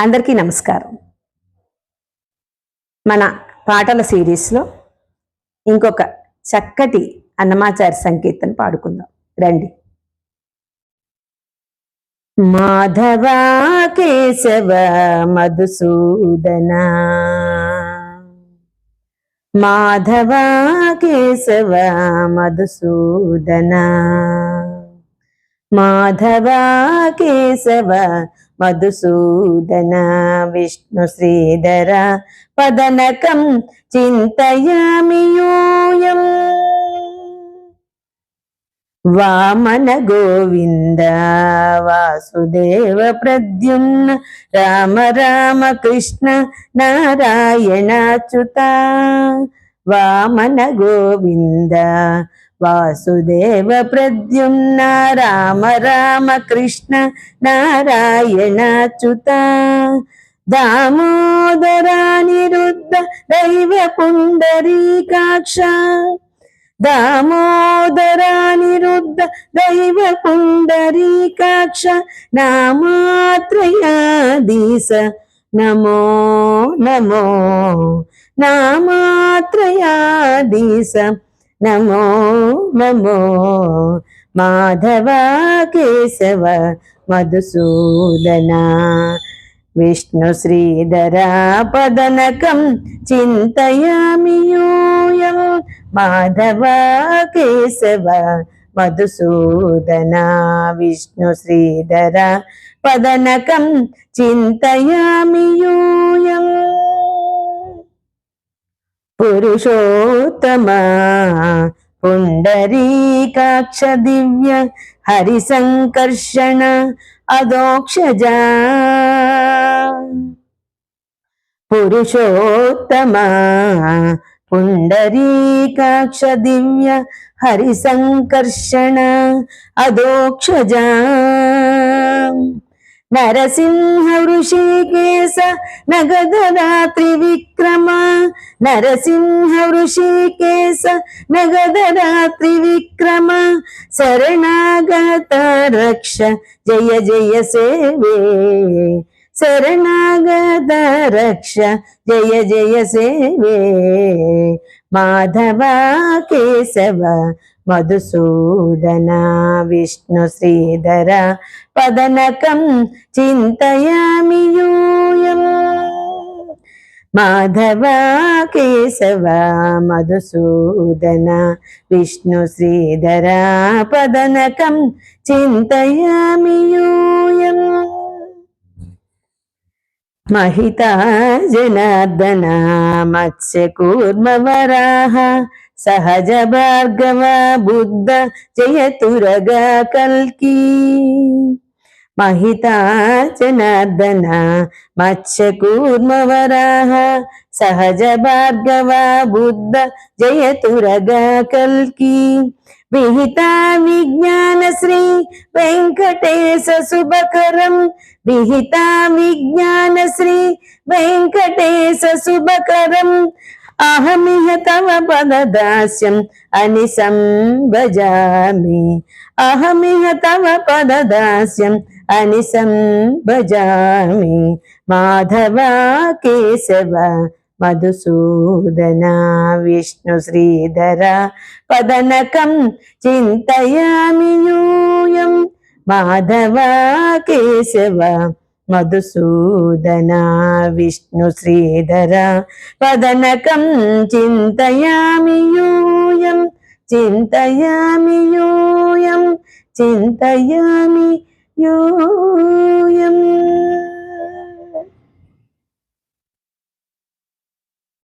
అందరికీ నమస్కారం. మన పాటల సిరీస్లో ఇంకొక చక్కటి అన్నమాచారి సంకీర్తన పాడుకుందాం. రండి. మాధవ కేశవ మధుసూదన. మాధవ కేశవ మధుసూదన. మాధవ కేశవ మధుసూదన విష్ణు శ్రీధర పదనకం చింతయామియూయం. వామన గోవింద వాసుదేవ ప్రద్యుమ్న రామ రామ కృష్ణ నారాయణాచ్యుత. వామన గోవింద వాసుదేవ ప్రద్యుమ్న రామ రామ కృష్ణ నారాయణాచ్యుత దామోదరానిరుద్ధ దైవ పుండరీకాక్ష. దామోదరానిరుద్ధ దైవ పుండరీకాక్ష. నామాత్రయాదీశ. నమో నమో. నామాత్రయాదీశ. నమో నమో మాధవ కేశవ మధుసూదన. విష్ణు శ్రీధర పదనకం చింతయామి యూయం. మాధవ కేశవ మధుసూదన. విష్ణు శ్రీధర పదనకం చింతయామి యూయం. పురుషోత్తమ పుండరీకాక్ష దివ్య హరి సంకర్షణ అదోక్షజ పురుషోత్తమ పుండరీకాక్ష దివ్య హరి సంకర్షణ అదోక్షజ నరసింహ ఋషికేశ నగదరా త్రివిక్రమ. నరసింహ ఋషికేశ నగదరా త్రివిక్రమ. శరణాగత రక్ష జయ జయ సేవే. శరణాగత రక్ష జయ జయ సేవే. మాధవ కేశవ మధుసూదన విష్ణు శ్రీధర పదనకం చింతయామి యూయం మాధవ కేశవ మధుసూదన విష్ణు శ్రీధర పదనకం చింతయామి యూయం महिता जनार्दन मत्स्यकूर्मवराः सहज भार्गव बुद्ध जयतुरग कल्की महिता जनार्दन मत्स्यकूर्मवराः सहज भार्गव बुद्ध जयतुरग कल्की విహితా విజ్ఞాన శ్రీ వెంకటేశ శుభకరం విహితా విజ్ఞాన శ్రీ వెంకటేశ శుభకరం అహమిహ తమ పదదాస్యం అని సంభజామి. అహమిహ తమ పదదాస్యం అని సంభజామి. మాధవ కేశవ మధుసూదన విష్ణు శ్రీధర పదనకం చింతయామి యూయం మాధవ కేశవ మధుసూదన విష్ణు శ్రీధర పదనకం చింతయామి యూయం చింతయామి యూయం చింతయామి యూయం